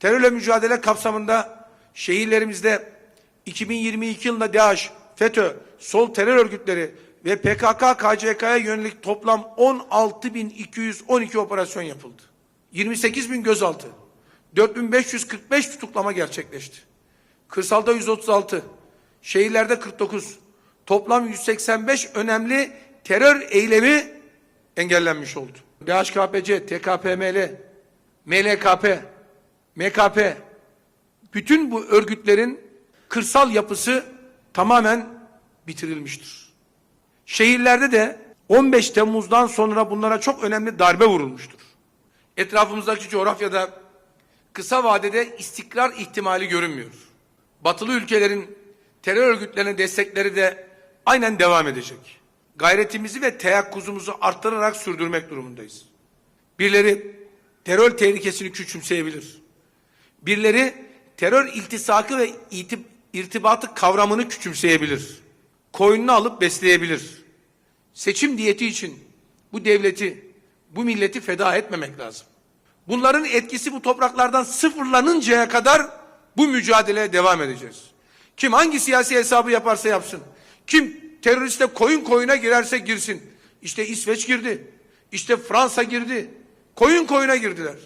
Terörle mücadele kapsamında şehirlerimizde 2022 yılında DAEŞ, FETÖ, sol terör örgütleri ve PKK, KCK'ya yönelik toplam 16.212 operasyon yapıldı. 28.000 gözaltı, 4.545 tutuklama gerçekleşti. Kırsalda 136, şehirlerde 49, toplam 185 önemli terör eylemi engellenmiş oldu. DHKPC, TKPML, MLKP, MKP, bütün bu örgütlerin kırsal yapısı tamamen bitirilmiştir. Şehirlerde de 15 Temmuz'dan sonra bunlara çok önemli darbe vurulmuştur. Etrafımızdaki coğrafyada kısa vadede istikrar ihtimali görünmüyor. Batılı ülkelerin terör örgütlerine destekleri de aynen devam edecek. Gayretimizi ve teyakkuzumuzu arttırarak sürdürmek durumundayız. Birileri terör tehlikesini küçümseyebilir. Birileri terör iltisakı ve itib- irtibatı kavramını küçümseyebilir. Koyununu alıp besleyebilir. Seçim diyeti için bu devleti, bu milleti feda etmemek lazım. Bunların etkisi bu topraklardan sıfırlanıncaya kadar bu mücadeleye devam edeceğiz. Kim hangi siyasi hesabı yaparsa yapsın. Kim teröriste koyun koyuna girerse girsin. İşte İsveç girdi. İşte Fransa girdi. Koyun koyuna girdiler.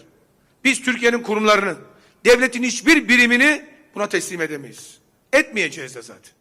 Biz Türkiye'nin kurumlarını, devletin hiçbir birimini buna teslim edemeyiz. Etmeyeceğiz de zaten.